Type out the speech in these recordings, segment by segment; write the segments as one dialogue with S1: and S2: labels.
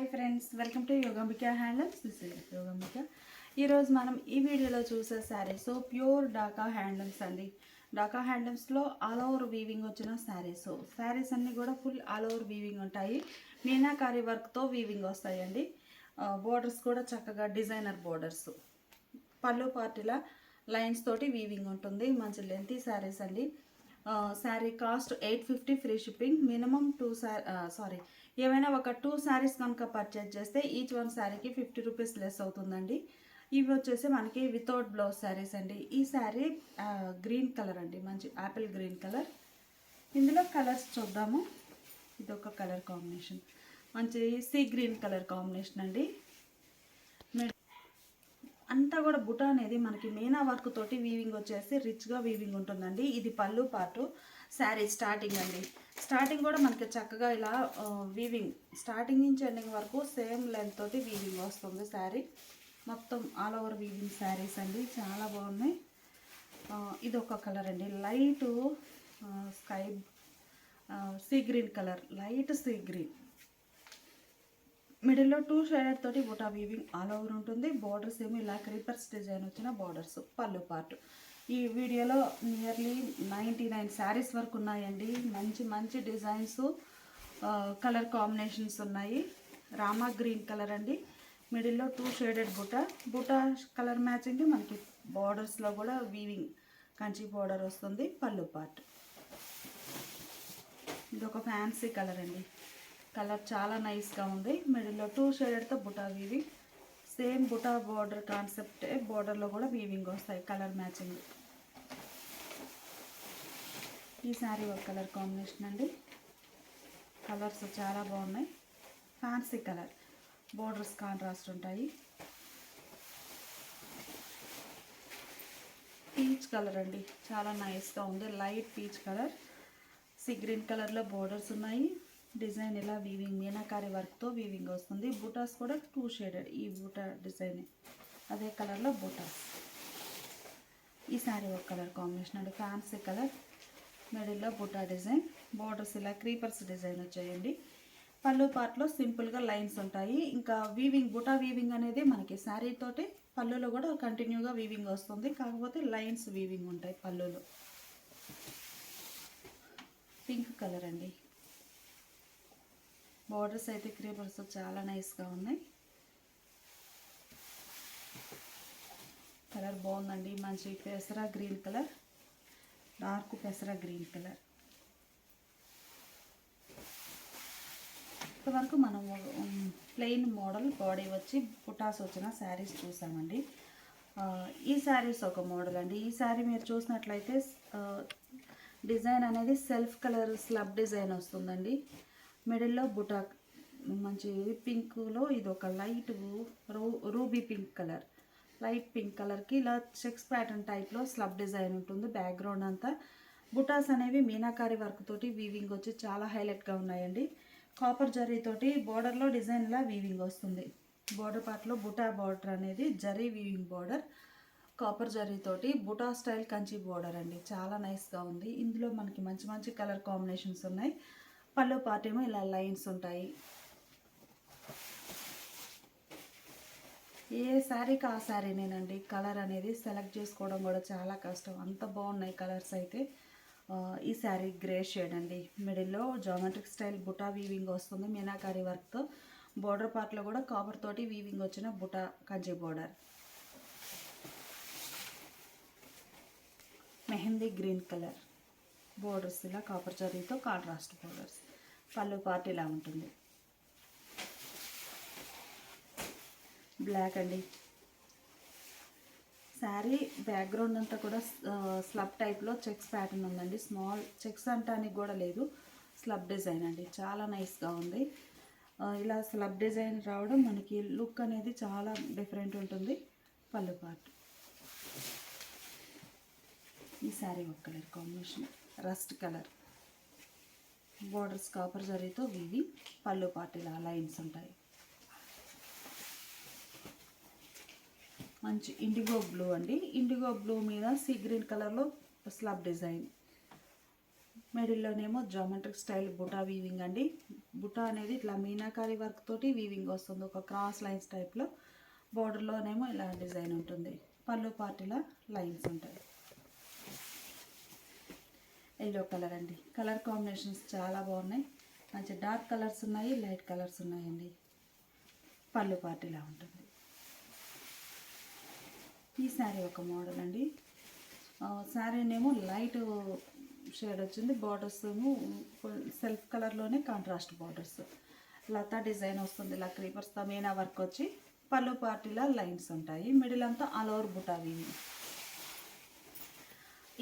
S1: Hi friends welcome to Yogambika handlooms. This is Yogambika. ఈరోజు మనం ఈ వీడియోలో చూసే శారీస్ ప్యూర్ డాకా హ్యాండ్లూమ్స్ అండి. డాకా హ్యాండ్లూమ్స్లో ఆల్ ఓవర్ వీవింగ్ వచ్చిన శారీస్. శారీస్ అన్నీ కూడా ఫుల్ ఆల్ ఓవర్ వీవింగ్ ఉంటాయి. మీనాకారి వర్క్తో వీవింగ్ వస్తాయండి. బోర్డర్స్ కూడా చక్కగా డిజైనర్ బోర్డర్స్ పళ్ళు పార్టీల లైన్స్ తోటి వీవింగ్ ఉంటుంది. మంచి లెంతీ శారీస్ అండి. Sari cost eight fifty free shipping minimum two sari ఏమైనా ఒక టూ శారీస్ కనుక పర్చేజ్ చేస్తే ఈచ్ వన్ శారీకి ఫిఫ్టీ రూపీస్ లెస్ అవుతుందండి. ఇవి వచ్చేసి మనకి వితౌట్ బ్లౌజ్ శారీస్ అండి. ఈ శారీ గ్రీన్ కలర్ అండి. మంచి యాపిల్ గ్రీన్ కలర్ ఇందులో కలర్స్ చూద్దాము. ఇది ఒక కలర్ కాంబినేషన్ మంచి సీ గ్రీన్ కలర్ కాంబినేషన్ అండి. అంతా కూడా బుటా అనేది మనకి మీనా వర్క్ తోటి వీవింగ్ వచ్చేసి రిచ్గా వీవింగ్ ఉంటుందండి. ఇది పళ్ళు పాటు శారీ స్టార్టింగ్ అండి. స్టార్టింగ్ కూడా మనకి చక్కగా ఇలా వీవింగ్ స్టార్టింగ్ నుంచి ఎండింగ్ వరకు సేమ్ లెంత్ తోటి వీవింగ్ వస్తుంది శారీ మొత్తం ఆల్ ఓవర్ వీవింగ్ శారీస్ అండి. చాలా బాగున్నాయి. ఇది ఒక కలర్ అండి. Light sky sea green colour light sea green మిడిల్లో టూ షేడెడ్ తోటి బుటా వీవింగ్ ఆల్ ఓవర్ ఉంటుంది. బార్డర్స్ ఏమో ఇలా క్రీపర్స్ డిజైన్ వచ్చిన బార్డర్స్ పళ్ళు పార్ట్ ఈ వీడియోలో నియర్లీ నైంటీ నైన్ శారీస్ వరకు ఉన్నాయండి. మంచి మంచి డిజైన్స్ కలర్ కాంబినేషన్స్ ఉన్నాయి. రామా గ్రీన్ కలర్ అండి. మిడిల్లో two shaded buta buta colour matching మనకి బార్డర్స్లో కూడా వీవింగ్ కంచి బార్డర్ వస్తుంది పళ్ళు పార్ట్ ఇది ఒక ఫ్యాన్సీ కలర్ అండి. కలర్ చాలా నైస్గా ఉంది. మిడిల్లో two షేడెడ్తో buta weaving same buta border కాన్సెప్టే బార్డర్లో కూడా వీవింగ్ వస్తాయి కలర్ మ్యాచింగ్. ఈ శారీ ఒక కలర్ కాంబినేషన్ అండి. కలర్స్ చాలా బాగున్నాయి. Fancy colour. బోర్డర్స్ కాంట్రాస్ట్ ఉంటాయి. పీచ్ కలర్ అండి. చాలా నైస్గా ఉంది. Light peach colour. Sea green కలర్లో బోర్డర్స్ ఉన్నాయి. డిజైన్ ఇలా వీవింగ్ మీనాకారి వర్క్తో వీవింగ్ వస్తుంది. బూటాస్ కూడా టూ షేడెడ్ ఈ బూటా డిజైన్ అదే కలర్లో బూటాస్. ఈ శారీ ఒక కలర్ కాంబినేషన్ అండి. ఫ్యాన్సీ కలర్ మిడిల్లో బుటా డిజైన్. బోర్డర్స్ ఇలా క్రీపర్స్ డిజైన్ వచ్చాయండి. పళ్ళు పార్ట్లో సింపుల్గా లైన్స్ ఉంటాయి. ఇంకా వీవింగ్ బుటా వీవింగ్ అనేది మనకి శారీ తోటి పళ్ళులో కూడా కంటిన్యూగా వీవింగ్ వస్తుంది. కాకపోతే లైన్స్ వీవింగ్ ఉంటాయి పళ్ళులో. పింక్ కలర్ అండి. బార్డర్స్ అయితే క్రీపర్స్ చాలా నైస్గా ఉన్నాయి. కలర్ బాగుందండి. మంచి పెసరా గ్రీన్ కలర్ డార్క్ పెసరా గ్రీన్ కలర్. ఇంతవరకు మనం ప్లెయిన్ మోడల్ బాడీ వచ్చి పుటాస్ వచ్చిన శారీస్ చూసామండి. ఈ శారీస్ ఒక మోడల్ అండి. ఈ శారీ మీరు చూసినట్లయితే డిజైన్ అనేది సెల్ఫ్ కలర్ స్లబ్ డిజైన్ వస్తుందండి. మిడిల్లో బుటా మంచి పింక్లో ఇది ఒక లైట్ రూ ruby pink colour. Light pink కలర్కి ఇలా చెక్స్ ప్యాటర్న్ టైప్లో స్లబ్ డిజైన్ ఉంటుంది. బ్యాక్గ్రౌండ్ అంతా బుటాస్ అనేవి మీనాకారి వర్క్ తోటి వీవింగ్ వచ్చి చాలా హైలైట్గా ఉన్నాయండి. కాపర్ జరీతోటి బార్డర్లో బోర్డర్లో డిజైన్ ఇలా వీవింగ్ వస్తుంది. బోర్డర్ పార్ట్లో బుటా బార్డర్ అనేది జరీ వీవింగ్ బోర్డర్. కాపర్ జరీతోటి బుటా స్టైల్ కంచి బార్డర్ అండి. చాలా నైస్గా ఉంది. ఇందులో మనకి మంచి మంచి కలర్ కాంబినేషన్స్ ఉన్నాయి. పళ్ళు పార్ట్ ఏమో ఇలా లైన్స్ ఉంటాయి. ఏ శారీకి ఆ శారీనేనండి కలర్ అనేది సెలెక్ట్ చేసుకోవడం కూడా చాలా కష్టం. అంత బాగున్నాయి కలర్స్ అయితే. ఈ శారీ గ్రే షేడ్ అండి. మిడిల్లో జామెట్రిక్ స్టైల్ బుటా వీవింగ్ వస్తుంది. మీనాకారి వర్క్తో బోర్డర్ పార్ట్లో కూడా కాపర్ తోటి వీవింగ్ వచ్చిన buta Kanchi border mehndi green colour borders ఇలా కాపర్ జరీతో కాంట్రాస్ట్ బోర్డర్స్ పళ్ళు పార్ట్ ఇలా ఉంటుంది. బ్లాక్ అండి. శారీ బ్యాక్గ్రౌండ్ అంతా కూడా స్లబ్ టైప్లో చెక్స్ ప్యాటర్న్ ఉందండి. స్మాల్ చెక్స్ అంటానికి కూడా లేదు. స్లబ్ డిజైన్ అండి. చాలా నైస్గా ఉంది. ఇలా స్లబ్ డిజైన్ రావడం మనకి లుక్ అనేది చాలా డిఫరెంట్ ఉంటుంది. పళ్ళు పార్ట్ ఈ శారీ ఒక colour combination rust colour. Borders copper జరీతో ఇవి పళ్ళు పాటిలా లైన్స్ ఉంటాయి. మంచి ఇండిగో బ్లూ అండి. ఇండిగో బ్లూ మీద సీ గ్రీన్ కలర్లో స్లబ్ డిజైన్. మిడిల్లోనేమో జామెట్రిక్ స్టైల్ బుటా వీవింగ్ అండి. బుటా అనేది ఇట్లా మీనాకారి వర్క్ తోటి వీవింగ్ వస్తుంది. ఒక క్రాస్ లైన్స్ టైప్లో. బోర్డర్లోనేమో ఇలా డిజైన్ ఉంటుంది. పళ్ళు పార్టీలా లైన్స్ ఉంటాయి. ఎల్లో కలర్ అండి. కలర్ కాంబినేషన్స్ చాలా బాగున్నాయి. మంచి డార్క్ కలర్స్ ఉన్నాయి లైట్ కలర్స్ ఉన్నాయండి. పళ్ళు పార్టీలా ఉంటుంది. ఈ శారీ ఒక మోడల్ అండి. శారీనేమో లైట్ షేడ్ వచ్చింది. బార్డర్స్ ఏమో సెల్ఫ్ కలర్లోనే కాంట్రాస్ట్ బార్డర్స్ లతా డిజైన్ వస్తుంది ఇలా క్రీపర్స్తో మీనా వర్క్ వచ్చి పళ్ళు పార్టీలా లైన్స్ ఉంటాయి. మిడిల్ అంతా ఆల్ ఓవర్ బుటా వీవింగ్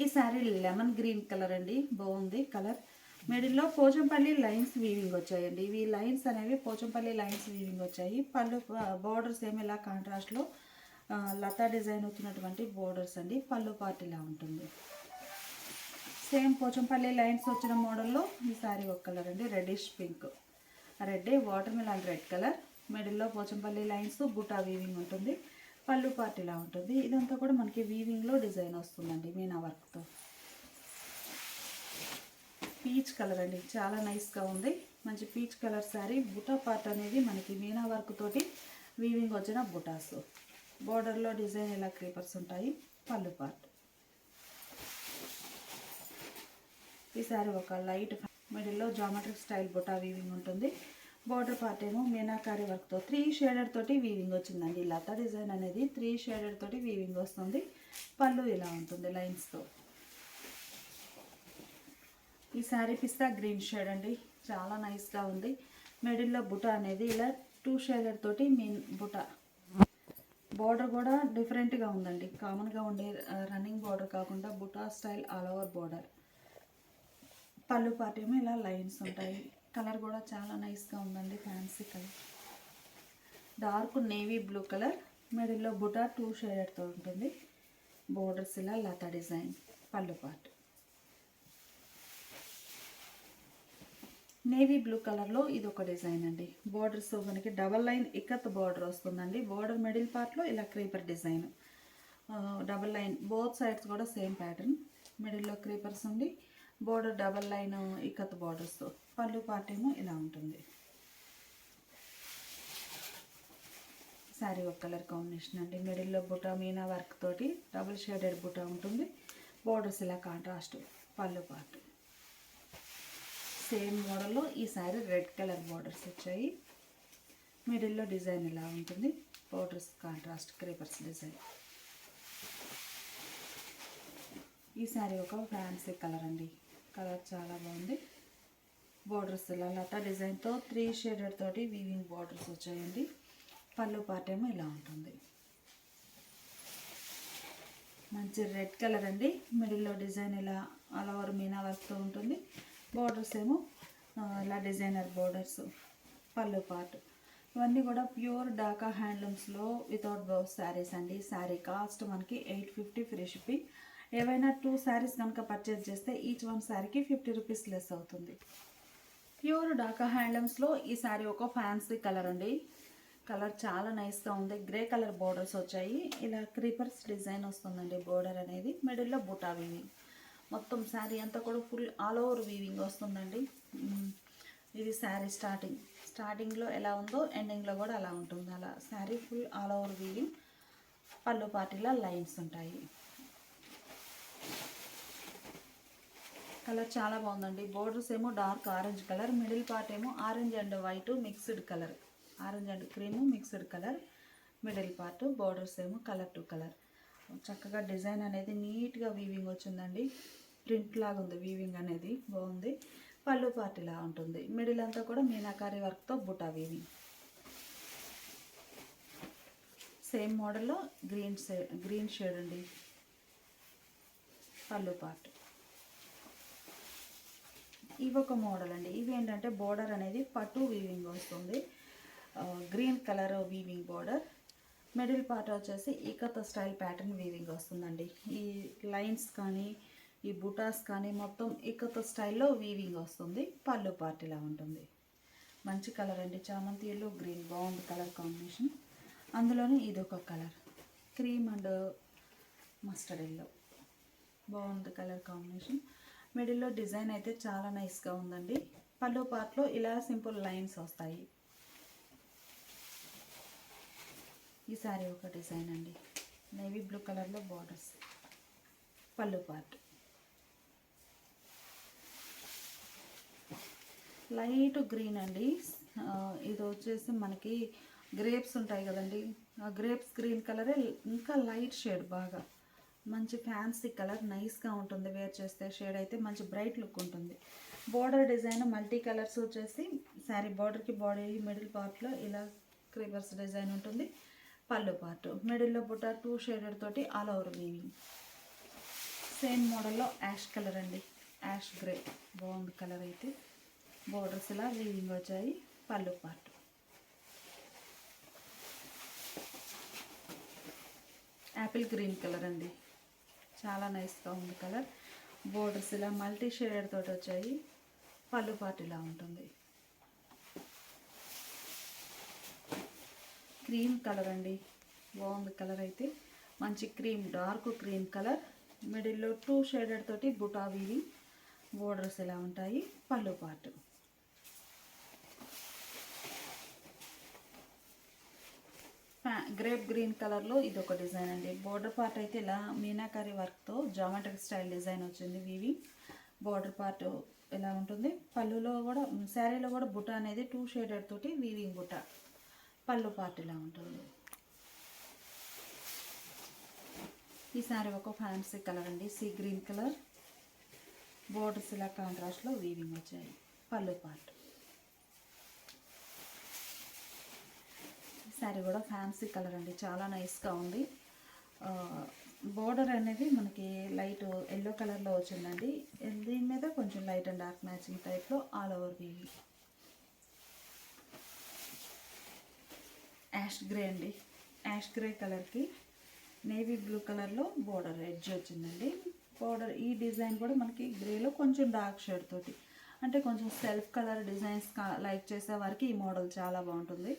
S1: ఈ శారీ లెమన్ గ్రీన్ కలర్ అండి. బాగుంది కలర్. మిడిల్లో పోచంపల్లి లైన్స్ వీవింగ్ వచ్చాయండి. ఇవి లైన్స్ అనేవి పోచంపల్లి లైన్స్ వీవింగ్ వచ్చాయి. పళ్ళు బార్డర్స్ ఏమి ఇలా కాంట్రాస్ట్లో లతా డిజైన్ వచ్చినటువంటి బోర్డర్స్ అండి. పళ్ళు పార్టీలా ఉంటుంది. సేమ్ పోచంపల్లి లైన్స్ వచ్చిన మోడల్లో ఈ శారీ ఒక కలర్ అండి. Reddish pink red watermelon red colour. మిడిల్లో పోచంపల్లి లైన్స్ బుటా వీవింగ్ ఉంటుంది. పళ్ళు పార్టీలా ఉంటుంది. ఇదంతా కూడా మనకి వీవింగ్లో డిజైన్ వస్తుందండి మీనా వర్క్తో. పీచ్ కలర్ అండి. చాలా నైస్గా ఉంది. మంచి peach colour sari buta part అనేది మనకి మీనా వర్క్ తోటి వీవింగ్ వచ్చిన బుటాస్. బోర్డర్లో డిజైన్ ఇలా క్రీపర్స్ ఉంటాయి. పళ్ళు పార్ట్. ఈ శారీ ఒక లైట్ మిడిల్లో జామెట్రిక్ స్టైల్ బుటా వీవింగ్ ఉంటుంది. బోర్డర్ పార్ట్ ఏమో మీనాకారి వర్క్తో త్రీ షేడెడ్ తోటి వీవింగ్ వచ్చిందండి లత డిజైన్ అనేది. త్రీ షేడెడ్ తోటి వీవింగ్ వస్తుంది. పళ్ళు ఇలా ఉంటుంది లైన్స్తో ఈ శారీ పిస్తా గ్రీన్ షేడ్ అండి. చాలా నైస్గా ఉంది. మిడిల్లో బుట అనేది ఇలా టూ షేడెడ్ తోటి మీన్ బుట. బార్డర్ కూడా డిఫరెంట్గా ఉందండి. కామన్గా ఉండే రన్నింగ్ బార్డర్ కాకుండా buta style all over border pallu party ఇలా లైన్స్ ఉంటాయి. కలర్ కూడా చాలా నైస్గా ఉందండి fancy colour. Dark navy blue colour మిడిల్లో బుటా టూ షేడెడ్తో ఉంటుంది. బోర్డర్స్ ఇలా లత design pallu part navy blue కలర్లో ఇది ఒక డిజైన్ అండి. బోర్డర్స్ మనకి డబల్ లైన్ ఇక్కత్ బార్డర్ వస్తుందండి. బోర్డర్ మిడిల్ పార్ట్లో ఇలా creeper design. Double line both sides కూడా సేమ్ ప్యాటర్న్. మిడిల్లో క్రీపర్స్ ఉండి border double line ikat borders pallu part ఏమో ఇలా ఉంటుంది. శారీ ఒక కలర్ కాంబినేషన్ అండి. మిడిల్లో బుటా మీనా వర్క్ తోటి డబుల్ షేడెడ్ బుటా ఉంటుంది. బోర్డర్స్ ఇలా కాంట్రాస్ట్ పళ్ళు పార్ట్ సేమ్ మోడల్లో ఈ శారీ రెడ్ కలర్ బార్డర్స్ వచ్చాయి. మిడిల్లో డిజైన్ ఇలా ఉంటుంది. Borders contrast creepers design. ఈ శారీ ఒక ఫ్యాన్సీ కలర్ అండి. కలర్ చాలా బాగుంది. బార్డర్స్ ఇలా లతా డిజైన్తో త్రీ షేడెడ్ తోటి వీవింగ్ బార్డర్స్ వచ్చాయండి. పళ్ళు పార్ట్ ఏమో ఇలా ఉంటుంది. మంచి రెడ్ కలర్ అండి. మిడిల్లో డిజైన్ ఇలా ఆల్ ఓవర్ మీనా వర్క్తో ఉంటుంది. బార్డర్స్ ఏమో ఇలా డిజైనర్ బార్డర్స్ పళ్ళు పార్ట్ ఇవన్నీ కూడా ప్యూర్ డాకా హ్యాండ్లూమ్స్లో వితౌట్ బ్లౌజ్ శారీస్ అండి. శారీ కాస్ట్ మనకి ఎయిట్ ఫిఫ్టీ ఫ్రీ షిప్పింగ్ ఏవైనా టూ శారీస్ కనుక పర్చేస్ చేస్తే ఈచ్ వన్ శారీకి ఫిఫ్టీ రూపీస్ లెస్ అవుతుంది. ప్యూర్ డాకా హ్యాండ్లూమ్స్లో ఈ శారీ ఒక ఫ్యాన్సీ కలర్ అండి. కలర్ చాలా నైస్గా ఉంది. గ్రే కలర్ బోర్డర్స్ వచ్చాయి. ఇలా క్రీపర్స్ డిజైన్ వస్తుందండి బోర్డర్ అనేది. మిడిల్లో బుటా వీవింగ్ మొత్తం శారీ అంతా కూడా ఫుల్ ఆల్ ఓవర్ వీవింగ్ వస్తుందండి. ఇది శారీ స్టార్టింగ్ స్టార్టింగ్లో ఎలా ఉందో ఎండింగ్లో కూడా అలా ఉంటుంది. అలా sari full all over weaving pallu పార్టీలో లైన్స్ ఉంటాయి. కలర్ చాలా బాగుందండి. బోర్డర్స్ ఏమో dark orange colour middle part ఏమో orange and white mixed colour orange and cream mixed colour middle part borders ఏమో కలర్ టు కలర్ చక్కగా డిజైన్ అనేది నీట్గా వీవింగ్ వచ్చిందండి. ప్రింట్ లాగా ఉంది వీవింగ్ అనేది బాగుంది. పళ్ళు పార్ట్ ఇలా ఉంటుంది. మిడిల్ అంతా కూడా మీనాకారి వర్క్తో బుటా వీవింగ్ సేమ్ మోడల్లో గ్రీన్ షేడ్ గ్రీన్ షేడ్ అండి. పళ్ళు పార్ట్ ఇవి ఒక మోడల్ అండి ఇవి ఏంటంటే బోర్డర్ అనేది పట్టు వీవింగ్ వస్తుంది. Green colour weaving border. Middle part వచ్చేసి ఈకత స్టైల్ ప్యాటర్న్ వీవింగ్ వస్తుందండి. ఈ లైన్స్ కానీ ఈ బుటాస్ కానీ మొత్తం ఈకత స్టైల్లో వీవింగ్ వస్తుంది. పళ్ళు పార్ట్ ఇలా ఉంటుంది. మంచి కలర్ అండి. చామంతి ఎల్లో గ్రీన్ బాగుంది కలర్ కాంబినేషన్ అందులోనే ఇది ఒక colour cream and mustard yellow బాగుంది కలర్ కాంబినేషన్ మిడిల్లో డిజైన్ అయితే చాలా నైస్గా ఉందండి. పళ్ళు పార్ట్లో ఇలా సింపుల్ లైన్స్ వస్తాయి. ఈ సారీ ఒక డిజైన్ అండి. నేవీ బ్లూ కలర్లో borders. Pallu part. Light green అండి. ఇది వచ్చేసి మనకి గ్రేప్స్ ఉంటాయి కదండి. ఆ గ్రేప్స్ గ్రీన్ కలరే ఇంకా లైట్ షేడ్ బాగా. మంచి ఫ్యాన్సీ కలర్ నైస్గా ఉంటుంది వేర్ చేస్తే. షేడ్ అయితే మంచి బ్రైట్ లుక్ ఉంటుంది. బోర్డర్ డిజైన్ మల్టీ కలర్స్ వచ్చేసి శారీ బార్డర్కి బాడీ మిడిల్ పార్ట్లో ఇలా క్రీపర్స్ డిజైన్ ఉంటుంది. పళ్ళు పార్ట్ మిడిల్లో బుట్ట టూ షేడెడ్ తోటి ఆల్ ఓవర్ వీవింగ్ సేమ్ మోడల్లో యాష్ కలర్ అండి. యాష్ గ్రే బాగుంది కలర్ అయితే. బోర్డర్స్ ఇలా వీవింగ్ వచ్చాయి పళ్ళు పార్ట్ యాపిల్ గ్రీన్ కలర్ అండి. చాలా నైస్గా ఉంది కలర్. బోర్డర్స్ ఇలా మల్టీ షేడెడ్ తోటి వచ్చాయి. పళ్ళు పార్ట్ ఇలా ఉంటుంది. క్రీమ్ కలర్ అండి. బాగుంది కలర్ అయితే. మంచి క్రీమ్ డార్క్ క్రీమ్ కలర్. మిడిల్లో టూ షేడెడ్ తోటి బుటావివి బోర్డర్స్ ఇలా ఉంటాయి. పళ్ళు పాటు గ్రేప్ గ్రీన్ కలర్లో ఇది ఒక డిజైన్ అండి. బోర్డర్ పార్ట్ అయితే ఇలా మీనాకారి వర్క్తో జామెట్రిక్ స్టైల్ డిజైన్ వచ్చింది వీవి. బోర్డర్ పార్ట్ ఇలా ఉంటుంది? పళ్ళులో కూడా శారీలో కూడా బుట్ట అనేది టూ షేడెడ్ తోటి వీవింగ్ బుట్ట. పళ్ళు పార్ట్ ఇలా ఉంటుంది. ఈ శారీ ఒక ఫ్యాన్సీ కలర్ అండి. Sea green colour. బోర్డర్స్ ఇలా కాంట్రాస్ట్లో వీవింగ్ వచ్చాయి. పళ్ళు పార్ట్. శారీ కూడా ఫ్యాన్సీ కలర్ అండి. చాలా నైస్గా ఉంది. బోర్డర్ అనేది మనకి లైట్ ఎల్లో కలర్లో వచ్చిందండి. దీని మీద కొంచెం లైట్ అండ్ డార్క్ మ్యాచింగ్ టైప్లో ఆల్ ఓవర్ వీవి యాష్ గ్రే అండి. యాష్ గ్రే కలర్కి నేవీ బ్లూ కలర్లో బోర్డర్ ఎడ్జ్ వచ్చిందండి. బోర్డర్ ఈ డిజైన్ కూడా మనకి గ్రేలో కొంచెం డార్క్ షేడ్ తోటి అంటే కొంచెం సెల్ఫ్ కలర్ డిజైన్స్ లైక్ చేసే వారికి ఈ మోడల్ చాలా బాగుంటుంది.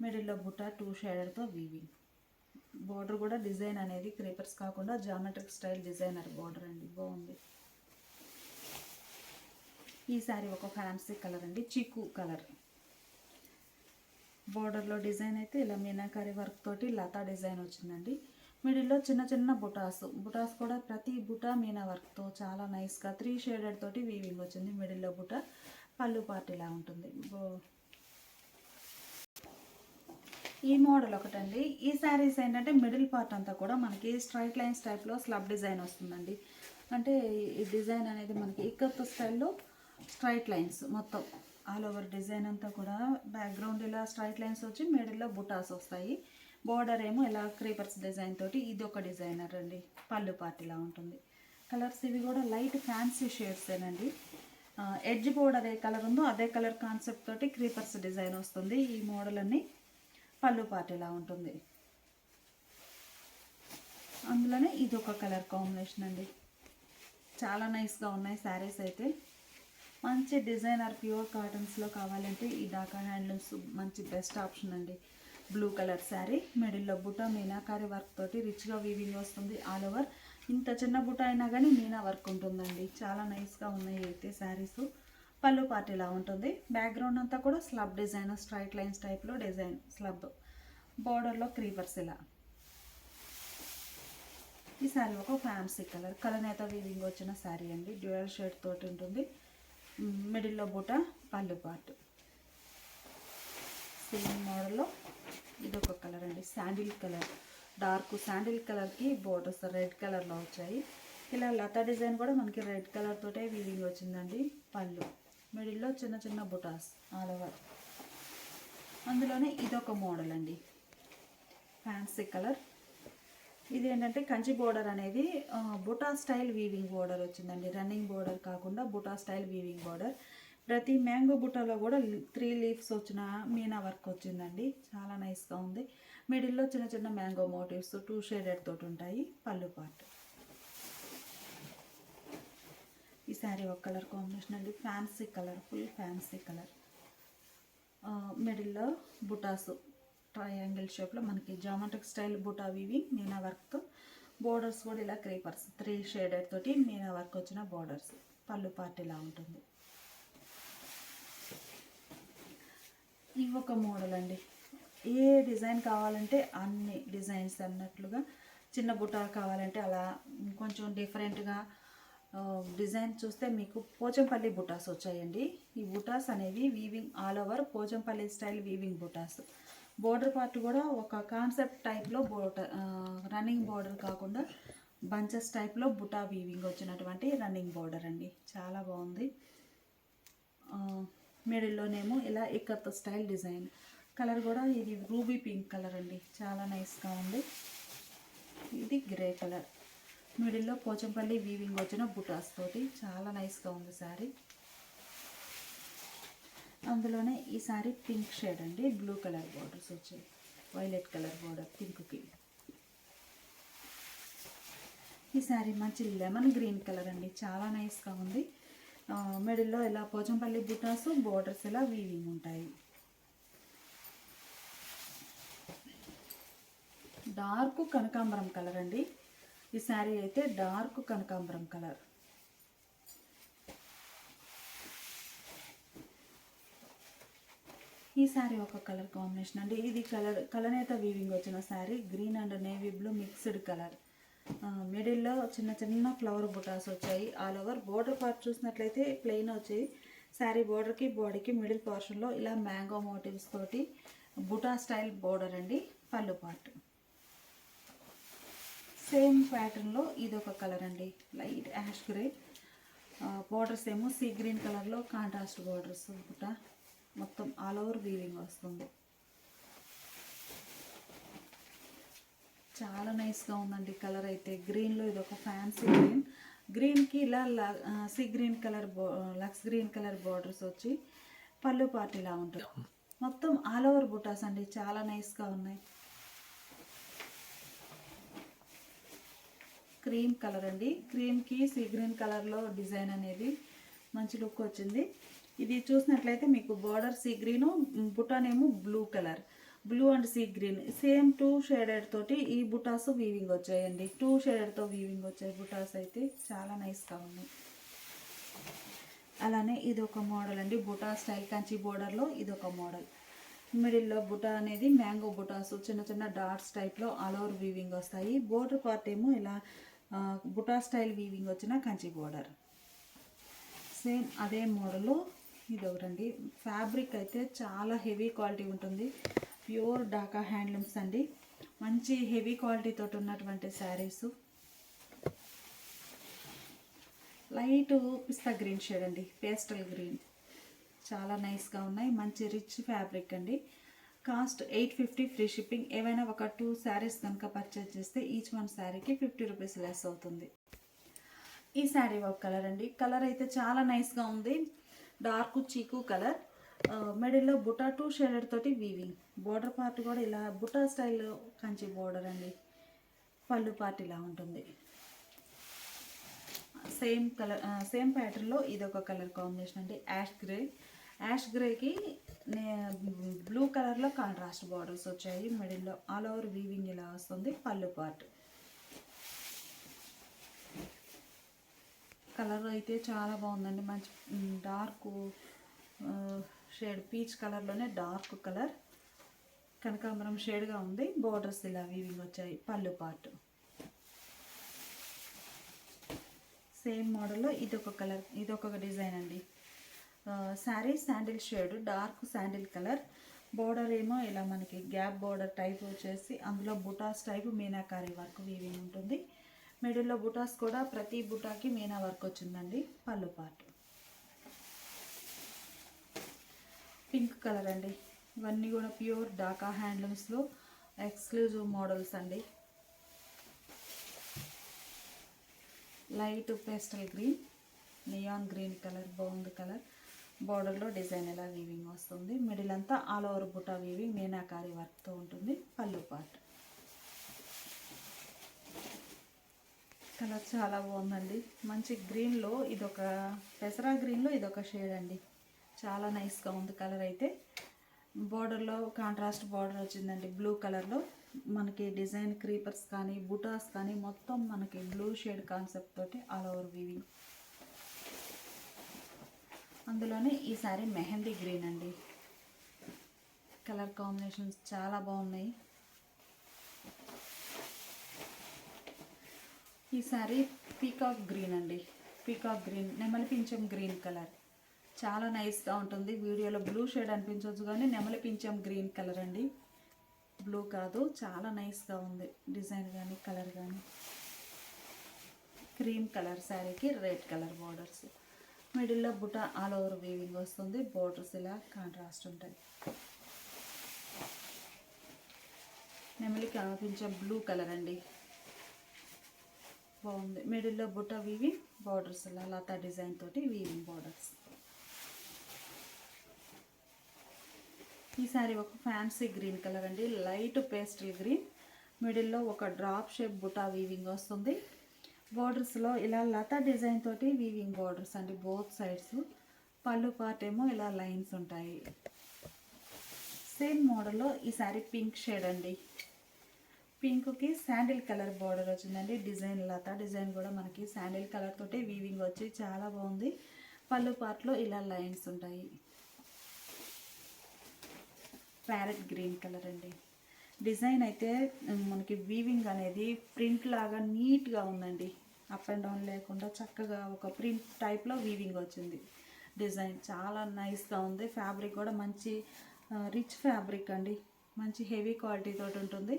S1: మిడిల్లో బుట్ట టూ షేడర్తో వీవింగ్ బోర్డర్ కూడా డిజైన్ అనేది క్రీపర్స్ కాకుండా జామెట్రిక్ స్టైల్ డిజైనర్ బార్డర్ అండి. బాగుంది. ఈ శారీ ఒక ఫ్యాన్సీ కలర్ అండి. చిక్కు కలర్. బోర్డర్లో డిజైన్ అయితే ఇలా మీనాకారి వర్క్ తోటి లతా డిజైన్ వచ్చిందండి. మిడిల్లో చిన్న చిన్న బుటాస్. బుటాస్ కూడా ప్రతి బుటా మీనా వర్క్తో చాలా నైస్గా త్రీ షేడెడ్ తోటి వీవింగ్ వచ్చింది. మిడిల్లో బుట పళ్ళు పార్టీలా ఉంటుంది. బో- ఈ మోడల్ ఒకటండి. ఈ శారీస్ ఏంటంటే మిడిల్ పార్ట్ అంతా కూడా మనకి స్ట్రైట్ లైన్స్ టైప్లో స్లబ్ డిజైన్ వస్తుందండి. అంటే ఈ డిజైన్ అనేది మనకి ఇక్కత్ స్టైల్లో స్ట్రైట్ లైన్స్ మొత్తం. ఆల్ ఓవర్ డిజైన్ అంతా కూడా బ్యాక్గ్రౌండ్ ఇలా స్ట్రైట్ లైన్స్ వచ్చి మిడిల్లో బుటాస్ వస్తాయి. బార్డర్ ఏమో ఇలా క్రీపర్స్ డిజైన్ తోటి ఇది ఒక డిజైనర్ అండి పళ్ళు పార్ట్ ఇలా ఉంటుంది. కలర్స్ ఇవి కూడా లైట్ ఫ్యాన్సీ షేడ్సేనండి ఎడ్జ్ బోర్డర్ ఏ కలర్ ఉందో అదే కలర్ కాన్సెప్ట్ తోటి క్రీపర్స్ డిజైన్ వస్తుంది. ఈ మోడల్ అన్ని పళ్ళు పాట ఇలా ఉంటుంది. అందులోనే ఇది ఒక కలర్ కాంబినేషన్ అండి. చాలా నైస్గా ఉన్నాయి శారీస్ అయితే. మంచి డిజైనర్ ప్యూర్ కాటన్స్లో కావాలంటే ఈ డాకా హ్యాండ్లూమ్స్ మంచి బెస్ట్ ఆప్షన్ అండి. బ్లూ కలర్ శారీ మిడిల్లో బుట్ట మీనాకారి వర్క్ తోటి రిచ్గా వీవింగ్ వస్తుంది ఆల్ ఓవర్ ఇంత చిన్న బుట్ట అయినా కానీ మీనా వర్క్ ఉంటుందండి. చాలా నైస్గా ఉన్నాయి అయితే శారీస్. పళ్ళు పార్ట్ ఇలా ఉంటుంది. బ్యాక్గ్రౌండ్ అంతా కూడా స్లబ్ డిజైన్ స్ట్రైట్ లైన్స్ టైప్లో డిజైన్ స్లబ్ బోర్డర్లో క్రీపర్స్ ఇలా. ఈ శారీ ఒక ఫ్యాన్సీ కలర్ కలనేత వీవింగ్ వచ్చిన శారీ అండి. డ్యూయల్ షేడ్ తోటి ఉంటుంది. మిడిల్లో బూట పళ్ళు పార్ట్. సేమ్ మోడల్లో ఇది ఒక కలర్ అండి. శాండిల్ కలర్ డార్క్ శాండిల్ కలర్కి బోర్డర్స్ రెడ్ కలర్లో వచ్చాయి. ఇలా లతా డిజైన్ కూడా మనకి రెడ్ కలర్ తోటే వీవింగ్ వచ్చిందండి. పళ్ళు. మిడిల్లో చిన్న చిన్న బుటాస్ ఆల్ ఓవర్ అందులోనే ఇదొక మోడల్ అండి. ఫ్యాన్సీ కలర్ ఇది ఏంటంటే కంచి బోర్డర్ అనేది బుటా స్టైల్ వీవింగ్ బోర్డర్ వచ్చిందండి. రన్నింగ్ బోర్డర్ కాకుండా బుటా స్టైల్ వీవింగ్ బోర్డర్. ప్రతి మ్యాంగో బుట్టలో కూడా త్రీ లీవ్స్ వచ్చిన మీనా వర్క్ వచ్చిందండి. చాలా నైస్గా ఉంది. మిడిల్లో చిన్న చిన్న మ్యాంగో మోటివ్స్ టూ షేడెడ్ తోటి ఉంటాయి. పళ్ళు పార్ట్ ఈ శారీ ఒక కలర్ కాంబినేషన్ అండి. Fancy colour full fancy colour. మిడిల్లో బుటాస్ ట్రయాంగిల్ షేప్లో మనకి జామెట్రిక్ స్టైల్ బుటా వివి మీనా వర్క్తో బోర్డర్స్ కూడా ఇలా క్రీపర్స్ త్రీ షేడెడ్ తోటి మీనా వర్క్ వచ్చిన బోర్డర్స్. పళ్ళు పార్ట్ ఇలా ఉంటుంది. ఇవి ఒక మోడల్ అండి. ఏ డిజైన్ కావాలంటే అన్ని డిజైన్స్ అన్నట్లుగా చిన్న బుట్ట కావాలంటే అలా కొంచెం డిఫరెంట్గా డిజైన్ చూస్తే మీకు పోచంపల్లి బుటాస్ వచ్చాయండి. ఈ బుటాస్ అనేవి weaving all over Pochampally style weaving బుటాస్. బోర్డర్ పార్ట్ కూడా ఒక కాన్సెప్ట్ టైప్లో బోట రన్నింగ్ బోర్డర్ కాకుండా బంచెస్ టైప్లో బుటా వీవింగ్ వచ్చినటువంటి రన్నింగ్ బోర్డర్ అండి. చాలా బాగుంది. మిడిల్లోనేమో ఇలా ఇక్కత్ స్టైల్ డిజైన్ కలర్ కూడా ఇది రూబీ పింక్ కలర్ అండి. చాలా నైస్గా ఉంది. ఇది గ్రే కలర్ మిడిల్లో పోచంపల్లి వీవింగ్ వచ్చిన బుటాస్ తోటి చాలా నైస్గా ఉంది శారీ. అందులోనే ఈ శారీ పింక్ షేడ్ అండి బ్లూ కలర్ బార్డర్స్ వచ్చాయి. వైలెట్ కలర్ బార్డర్ పింక్కి ఈ శారీ మంచి లెమన్ గ్రీన్ కలర్ అండి చాలా నైస్గా ఉంది. మిడిల్లో ఇలా పోచంపల్లి బుటాస్ బోర్డర్స్ ఇలా వీవింగ్ ఉంటాయి. డార్క్ కనకాంబరం కలర్ అండి. ఈ శారీ అయితే డార్క్ కనకాంబరం కలర్. ఈ శారీ ఒక కలర్ కాంబినేషన్ అండి. ఇది కలర్ కలనేత వీవింగ్ వచ్చిన sari green and navy blue mixed colour. మిడిల్లో చిన్న చిన్న ఫ్లవర్ బుటాస్ వచ్చాయి. ఆల్ ఓవర్ బోర్డర్ పార్ట్ చూసినట్లయితే ప్లెయిన్ వచ్చాయి శారీ బోర్డర్కి బాడీకి మిడిల్ పోర్షన్లో ఇలా మ్యాంగో మోటివ్స్ తోటి బుటా స్టైల్ బోర్డర్ అండి పళ్ళు పార్ట్ సేమ్ ప్యాటర్న్లో ఇది ఒక కలర్ అండి. Light ash grey. బోర్డర్స్ ఏమో సీ గ్రీన్ కలర్లో కాంట్రాస్ట్ బోర్డర్స్ బుట్ట మొత్తం ఆల్ ఓవర్ వీవింగ్ వస్తుంది. చాలా నైస్గా ఉందండి కలర్ అయితే. గ్రీన్లో ఇది ఒక ఫ్యాన్సీ గ్రీన్. గ్రీన్కి ఇలా సీ గ్రీన్ కలర్ లక్స్ గ్రీన్ కలర్ బార్డర్స్ వచ్చి పళ్ళు పార్ట్ ఇలా ఉంటుంది మొత్తం ఆల్ ఓవర్ బుటాస్ అండి. చాలా నైస్గా ఉన్నాయి. క్రీమ్ కలర్ అండి. క్రీమ్కి సీ గ్రీన్ కలర్లో డిజైన్ అనేది మంచి లుక్ వచ్చింది. ఇది చూసినట్లయితే మీకు border sea green బుటానేమో blue colour. Blue and sea green. Same two shaded తోటి ఈ బుటాస్ వీవింగ్ వచ్చాయండి. టూ షేడెడ్తో వీవింగ్ వచ్చాయి బుటాస్ అయితే చాలా నైస్గా ఉన్నాయి. అలానే ఇది ఒక మోడల్ అండి. బుటా స్టైల్ కంచి బోర్డర్లో ఇది ఒక మోడల్. మిడిల్లో బుటా అనేది మ్యాంగో బుటాస్ చిన్న చిన్న డాట్స్ టైప్లో ఆల్ ఓవర్ వీవింగ్ వస్తాయి. బోర్డర్ పార్ట్ ఏమో ఇలా బుటా స్టైల్ వీవింగ్ వచ్చిన కంచి బోర్డర్. సేమ్ అదే మోడల్. ఇది ఒకటండి ఫ్యాబ్రిక్ అయితే చాలా హెవీ క్వాలిటీ ఉంటుంది. ప్యూర్ డాకా హ్యాండ్లూమ్స్ అండి. మంచి హెవీ క్వాలిటీతో ఉన్నటువంటి శారీస్. లైట్ పిస్తా గ్రీన్ షేడ్ అండి. Pastel green. చాలా నైస్గా ఉన్నాయి. మంచి రిచ్ ఫ్యాబ్రిక్ అండి. Cost eight fifty free shipping. ఏవైనా ఒక టూ శారీస్ కనుక పర్చేజ్ చేస్తే ఈచ్ వన్ శారీకి ఫిఫ్టీ రూపీస్ లెస్ అవుతుంది. ఈ శారీ ఒక కలర్ అండి. కలర్ అయితే చాలా నైస్గా ఉంది. డార్క్ చీకు కలర్ మిడిల్లో బుటా టూ షేడెడ్ తోటి వీవింగ్ బోర్డర్ పార్ట్ కూడా ఇలా బుటా స్టైల్ కంచి బోర్డర్ అండి. పళ్ళు పార్ట్ ఇలా ఉంటుంది. సేమ్ కలర్ సేమ్ ప్యాటర్న్లో ఇది ఒక కలర్ కాంబినేషన్ అండి. యాష్ గ్రే యాష్ గ్రేకి బ్లూ కలర్లో కాంట్రాస్ట్ బార్డర్స్ వచ్చాయి. మిడిల్లో ఆల్ ఓవర్ వీవింగ్ ఇలా వస్తుంది. పళ్ళు పార్ట్ కలర్ అయితే చాలా బాగుందండి. మంచి డార్క్ షేడ్ పీచ్ కలర్లోనే డార్క్ కలర్ కనకాంబరం షేడ్గా ఉంది. బోర్డర్స్ ఇలా వీవింగ్ వచ్చాయి. పళ్ళు పార్ట్ సేమ్ మోడల్లో ఇది ఒక కలర్ ఇదొక డిజైన్ అండి. Sari sandal shade dark sandal colour border ఏమో ఇలా మనకి గ్యాప్ బోర్డర్ టైప్ వచ్చేసి అందులో బుటాస్ టైప్ మీనాకారి వర్క్ వీవింగ్ ఉంటుంది. మిడిల్లో బుటాస్ కూడా ప్రతి బుటాకి మీనా వర్క్ వచ్చిందండి. పళ్ళు పార్ట్ పింక్ కలర్ అండి. ఇవన్నీ కూడా ప్యూర్ డాకా హ్యాండ్లూమ్స్లో ఎక్స్క్లూజివ్ మోడల్స్ అండి. Light pastel green neon green colour బాగుంది కలర్ బోర్డర్లో డిజైన్ ఎలా వీవింగ్ వస్తుంది? మిడిల్ అంతా all over buta weaving meenakari వర్క్తో ఉంటుంది. పళ్ళు పార్ట్ కలర్ చాలా బాగుందండి. మంచి గ్రీన్లో ఇదొక పెసరా గ్రీన్లో ఇదొక షేడ్ అండి. చాలా నైస్గా ఉంది కలర్ అయితే. బార్డర్లో కాంట్రాస్ట్ బార్డర్ వచ్చిందండి. బ్లూ కలర్లో మనకి డిజైన్ క్రీపర్స్ కానీ బుటాస్ కానీ మొత్తం మనకి బ్లూ షేడ్ కాన్సెప్ట్ తోటి ఆల్ ఓవర్ వీవింగ్ అందులోనే ఈ సారీ మెహందీ గ్రీన్ అండి. కలర్ కాంబినేషన్స్ చాలా బాగున్నాయి. ఈ సారీ పీకాక్ గ్రీన్ అండి. పీకాక్ గ్రీన్ నెమలి పింఛం గ్రీన్ కలర్. చాలా నైస్గా ఉంటుంది. వీడియోలో బ్లూ షేడ్ అనిపించవచ్చు కానీ నెమలి పింఛం గ్రీన్ కలర్ అండి. బ్లూ కాదు చాలా నైస్గా ఉంది. డిజైన్ కానీ కలర్ కానీ క్రీమ్ కలర్ శారీకి రెడ్ కలర్ బార్డర్స్ మిడిల్లో బుట్ట ఆల్ ఓవర్ వీవింగ్ వస్తుంది. బోర్డర్స్ ఇలా కాంట్రాస్ట్ ఉంటాయి నెమలికి ఆపించే బ్లూ కలర్ అండి. బాగుంది. మిడిల్లో బుట్ట వీవింగ్ బార్డర్స్ ఇలా లతా డిజైన్ తోటి వీవింగ్ బార్డర్స్. ఈ ఒక ఫ్యాన్సీ గ్రీన్ కలర్ అండి. Light pastel green. మిడిల్లో ఒక డ్రాప్ షేప్ బుటా వీవింగ్ వస్తుంది. బోర్డర్స్లో ఇలా లతా డిజైన్ తోటి వీవింగ్ బోర్డర్స్ అండి బోత్ సైడ్స్ పళ్ళు పార్ట్ ఏమో ఇలా లైన్స్ ఉంటాయి. సేమ్ మోడల్లో ఈ శారీ పింక్ షేడ్ అండి. పింక్కి శాండిల్ కలర్ బార్డర్ వచ్చిందండి. డిజైన్ లతా డిజైన్ కూడా మనకి శాండిల్ కలర్ తోటి వీవింగ్ వచ్చి చాలా బాగుంది. పళ్ళు పార్ట్లో ఇలా లైన్స్ ఉంటాయి. ప్యారెట్ గ్రీన్ కలర్ అండి. డిజైన్ అయితే మనకి వీవింగ్ అనేది ప్రింట్ లాగా నీట్గా ఉందండి. అప్ అండ్ డౌన్ లేకుండా చక్కగా ఒక ప్రింట్ టైప్లో వీవింగ్ వచ్చింది. డిజైన్ చాలా నైస్గా ఉంది. ఫ్యాబ్రిక్ కూడా మంచి రిచ్ ఫ్యాబ్రిక్ అండి. మంచి హెవీ క్వాలిటీ తోటి ఉంటుంది.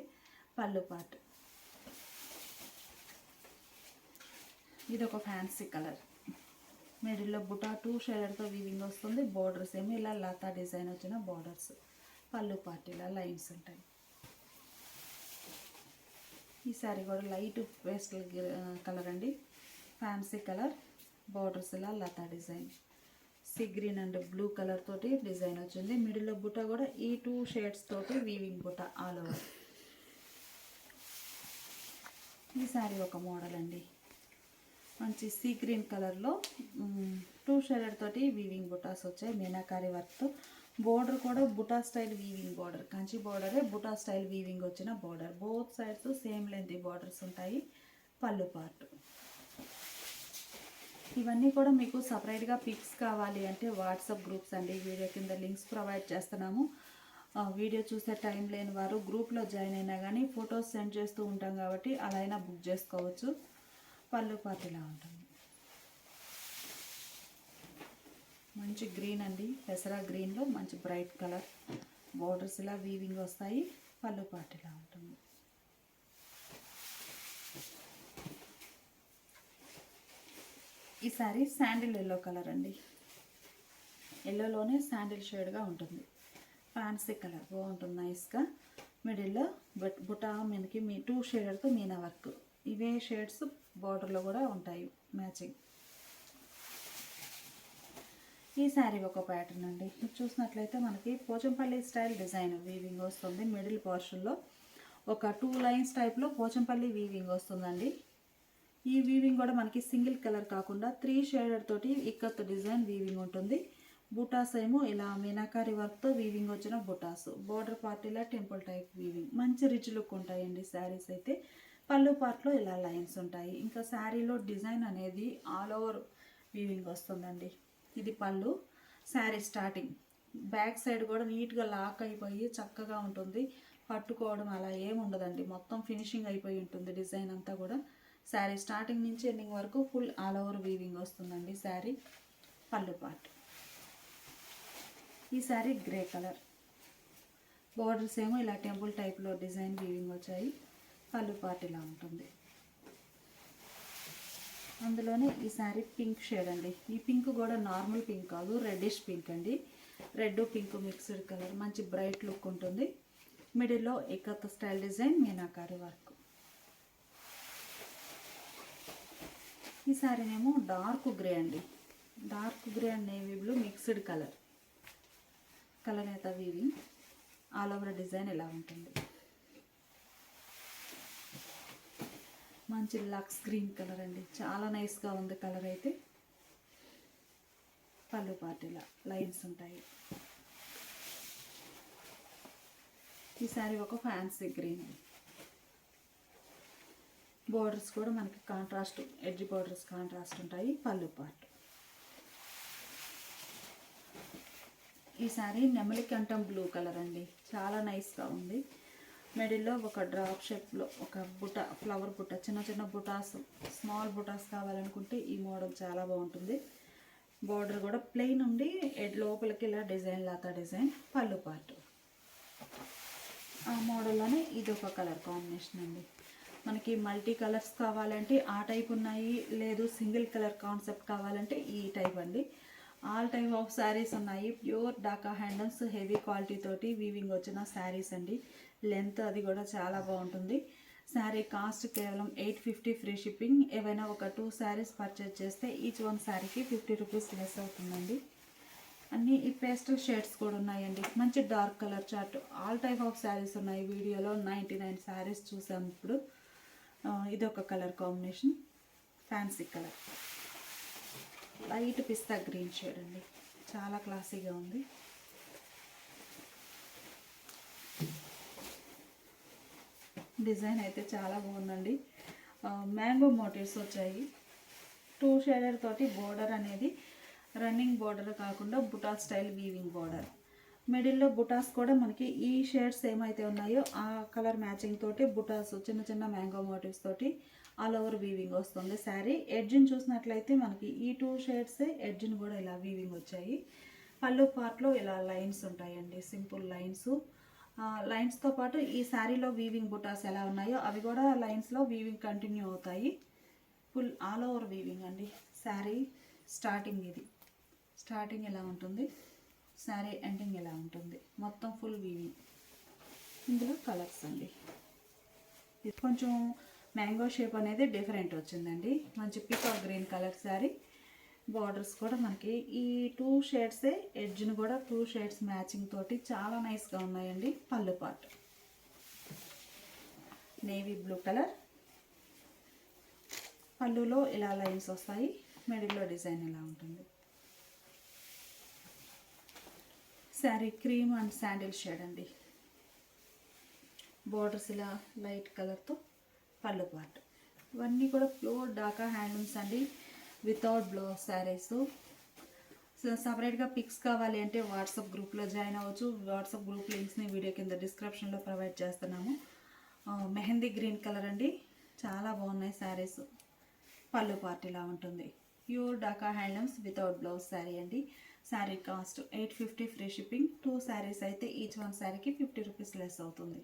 S1: పళ్ళు పార్ట్. ఇది ఒక ఫ్యాన్సీ కలర్. మిడిల్లో బుటా టూ షేడర్తో వీవింగ్ వస్తుంది. బార్డర్స్ ఏమో ఇలా లతా డిజైన్ వచ్చిన బోర్డర్స్. పళ్ళు పార్ట్ ఇలా లైన్స్ ఉంటాయి. ఈ సారీ కూడా లైట్ పేస్టల్ కలర్ అండి. ఫ్యాన్సీ కలర్ బార్డర్స్ ఇలా Lata design. Sea green and blue colour తోటి డిజైన్ వచ్చింది. మిడిల్లో బుట్ట కూడా ఈ టూ షేడ్స్ తోటి వీవింగ్ బుట్ట ఆల్ ఓవర్. ఈ శారీ ఒక మోడల్ అండి. మంచి సీ గ్రీన్ కలర్లో టూ షేడెడ్ తోటి వీవింగ్ బుటాస్ వచ్చాయి. మీనాకారి వర్క్తో బోర్డర్ కూడా buta style weaving border Kanchi బోర్డరే బుటా స్టైల్ వీవింగ్ వచ్చిన border both sides same length borders ఉంటాయి. పళ్ళు పార్ట్ ఇవన్నీ కూడా మీకు సపరేట్గా పిక్స్ కావాలి అంటే వాట్సాప్ గ్రూప్స్ అండి. వీడియో కింద లింక్స్ ప్రొవైడ్ చేస్తున్నాము. ఆ, వీడియో చూసే టైం లేని వారు గ్రూప్లో జాయిన్ అయినా కానీ ఫొటోస్ సెండ్ చేస్తూ ఉంటాం కాబట్టి అలా అయినా బుక్ చేసుకోవచ్చు. పళ్ళు పార్ట్ ఇలా ఉంటుంది. మంచి గ్రీన్ అండి. పెసరా గ్రీన్లో మంచి బ్రైట్ కలర్. బోర్డర్స్ ఇలా వీవింగ్ వస్తాయి. పళ్ళు పాటిలా ఇలా ఉంటుంది. ఈ సారీ శాండిల్ ఎల్లో కలర్ అండి. ఎల్లోలోనే శాండిల్ షేడ్గా ఉంటుంది. ఫ్యాన్సీ కలర్ బాగుంటుంది నైస్గా. మిడిల్లో బట్ బుటా మీదకి మీ టూ షేడర్తో మీనా వర్క్. ఇవే షేడ్స్ బార్డర్లో కూడా ఉంటాయి. మ్యాచింగ్. ఈ శారీ ఒక ప్యాటర్న్ అండి. ఇది చూసినట్లయితే మనకి పోచంపల్లి స్టైల్ డిజైన్ వీవింగ్ వస్తుంది. మిడిల్ పోర్షన్లో ఒక టూ లైన్స్ టైప్లో పోచంపల్లి వీవింగ్ వస్తుందండి. ఈ వీవింగ్ కూడా మనకి సింగిల్ కలర్ కాకుండా త్రీ షేడర్ తోటి ఇక్కత్ డిజైన్ వీవింగ్ ఉంటుంది. బుటాస్ ఏమో ఇలా మీనాకారి వర్క్తో వీవింగ్ వచ్చిన బుటాస్ బోర్డర్ పార్ట్ ఇలా టెంపుల్ టైప్ వీవింగ్ మంచి రిచ్ లుక్ ఉంటాయండి శారీస్ అయితే. పళ్ళు పార్ట్లో ఇలా లైన్స్ ఉంటాయి. ఇంకా శారీలో డిజైన్ అనేది ఆల్ ఓవర్ వీవింగ్ వస్తుందండి. ఇది పళ్ళు శారీ స్టార్టింగ్. బ్యాక్ సైడ్ కూడా నీట్గా లాక్ అయిపోయి చక్కగా ఉంటుంది. పట్టుకోవడం అలా ఏమి ఉండదండి. మొత్తం ఫినిషింగ్ అయిపోయి ఉంటుంది డిజైన్ అంతా కూడా. శారీ స్టార్టింగ్ నుంచి ఎండింగ్ వరకు ఫుల్ ఆల్ ఓవర్ వీవింగ్ వస్తుందండి శారీ పళ్ళు పార్ట్. ఈ శారీ గ్రే కలర్. బోర్డర్స్ ఏమో ఇలా టెంపుల్ టైప్లో డిజైన్ వీవింగ్ వచ్చాయి. పళ్ళు పార్ట్ ఇలా ఉంటుంది. అందులోనే ఈ శారీ పింక్ షేడ్ అండి. ఈ పింక్ కూడా నార్మల్ పింక్ కాదు రెడ్డిష్ పింక్ అండి. రెడ్ పింక్ మిక్స్డ్ కలర్ మంచి బ్రైట్ లుక్ ఉంటుంది. మిడిల్లో ikat style design meenakari work ఈ శారీనేమో డార్క్ గ్రే అండి. Dark grey and navy blue mixed colour colour అయితే వీవింగ్ ఆల్ ఓవర్ డిజైన్ ఇలా ఉంటుంది? మంచి లక్స్ గ్రీన్ కలర్ అండి. చాలా నైస్గా ఉంది కలర్ అయితే. పళ్ళు పార్టీలా లైన్స్ ఉంటాయి. ఈ శారీ ఒక ఫ్యాన్సీ గ్రీన్ బోర్డర్స్ కూడా మనకి కాంట్రాస్ట్ ఎడ్జ్ బోర్డర్స్ కాంట్రాస్ట్ ఉంటాయి పళ్ళు పార్ట్ ఈ శారీ నెమలి బ్లూ కలర్ అండి. చాలా నైస్గా ఉంది. మిడిల్లో ఒక డ్రాప్ షేప్లో ఒక బుట్ట ఫ్లవర్ బుట్ట చిన్న చిన్న బుటాస్ స్మాల్ బుటాస్ కావాలనుకుంటే ఈ మోడల్ చాలా బాగుంటుంది. బార్డర్ కూడా ప్లెయిన్ ఉండి ఎడ్ లోపలికి ఇలా డిజైన్ లాగా డిజైన్ పళ్ళు పార్ట్ ఆ మోడల్లోనే ఇది ఒక కలర్ కాంబినేషన్ అండి. మనకి మల్టీ కలర్స్ కావాలంటే ఆ టైప్ ఉన్నాయి లేదు సింగిల్ కలర్ కాన్సెప్ట్ కావాలంటే ఈ టైప్ అండి. ఆల్ టైప్ ఆఫ్ శారీస్ ఉన్నాయి. Pure Dhaka handlooms heavy quality తోటి వీవింగ్ వచ్చిన శారీస్ అండి. లెంత్ అది కూడా చాలా బాగుంటుంది. శారీ కాస్ట్ కేవలం ఎయిట్ ఫిఫ్టీ ఫ్రీ షిప్పింగ్. ఏవైనా ఒక టూ శారీస్ పర్చేజ్ చేస్తే ఈచ్ వన్ శారీకి ఫిఫ్టీ రూపీస్ లెస్ అవుతుందండి. అన్ని ఈ పేస్టల్ షేడ్స్ కూడా ఉన్నాయండి. మంచి dark colour chart. All type of saris ఉన్నాయి. వీడియోలో నైంటీ నైన్ శారీస్ చూసాం ఇప్పుడు. ఇదొక colour combination. Fancy colour. Light pista green shade అండి. చాలా క్లాసీగా ఉంది. డిజైన్ అయితే చాలా బాగుందండి. మ్యాంగో మోటివ్స్ వచ్చాయి. టూ షేడర్ తోటి బోర్డర్ అనేది రన్నింగ్ బోర్డర్ కాకుండా బుటా స్టైల్ వీవింగ్ బోర్డర్. మిడిల్లో బుటాస్ కూడా మనకి ఈ షేడ్స్ ఏమైతే ఉన్నాయో ఆ కలర్ మ్యాచింగ్ తోటి బుటాస్ చిన్న చిన్న మ్యాంగో మోటివ్స్ తోటి ఆల్ ఓవర్ వీవింగ్ వస్తుంది శారీ. ఎడ్జ్ని చూసినట్లయితే మనకి ఈ టూ షేడ్సే ఎడ్జ్ని కూడా ఇలా వీవింగ్ వచ్చాయి. పళ్ళు పార్ట్లో ఇలా లైన్స్ ఉంటాయండి సింపుల్ లైన్స్. లైన్స్తో పాటు ఈ శారీలో వీవింగ్ బుటాస్ ఎలా ఉన్నాయో అవి కూడా లైన్స్లో వీవింగ్ కంటిన్యూ అవుతాయి. ఫుల్ ఆల్ ఓవర్ వీవింగ్ అండి. శారీ స్టార్టింగ్ ఇది. స్టార్టింగ్ ఎలా ఉంటుంది? శారీ ఎండింగ్ ఎలా ఉంటుంది? మొత్తం ఫుల్ వీవింగ్ ఇందులో కలర్స్ అండి. ఇది కొంచెం మ్యాంగో షేప్ అనేది డిఫరెంట్ వచ్చిందండి. మంచి పికా గ్రీన్ కలర్ శారీ బార్డర్స్ కూడా మనకి. ఈ టూ షేడ్సే ఎడ్జ్ని కూడా టూ షేడ్స్ మ్యాచింగ్ తోటి చాలా నైస్గా ఉన్నాయండి. పళ్ళు పాటు. Navy blue colour. పళ్ళులో ఇలా లైన్స్ వస్తాయి. మిడిల్లో డిజైన్ ఇలా ఉంటుంది. Sari cream and sandal shade అండి. బోర్డర్స్ ఇలా లైట్ కలర్తో పళ్ళు పాటు. ఇవన్నీ కూడా ప్యూర్ డాకా హ్యాండ్లూమ్స్ అండి. Without blouse saris. సపరేట్గా పిక్స్ కావాలి అంటే వాట్సాప్ గ్రూప్లో జాయిన్ అవ్వచ్చు. వాట్సాప్ గ్రూప్ లింక్స్ని వీడియో కింద డిస్క్రిప్షన్లో ప్రొవైడ్ చేస్తున్నాము. మెహందీ గ్రీన్ కలర్ అండి. చాలా బాగున్నాయి శారీస్. పళ్ళు పార్టీలా ఉంటుంది. Pure Dhaka handlooms without blouse sari అండి. Sari cost eight fifty free shipping. Two saris అయితే ఈచ్ వన్ శారీకి ఫిఫ్టీ రూపీస్ లెస్ అవుతుంది.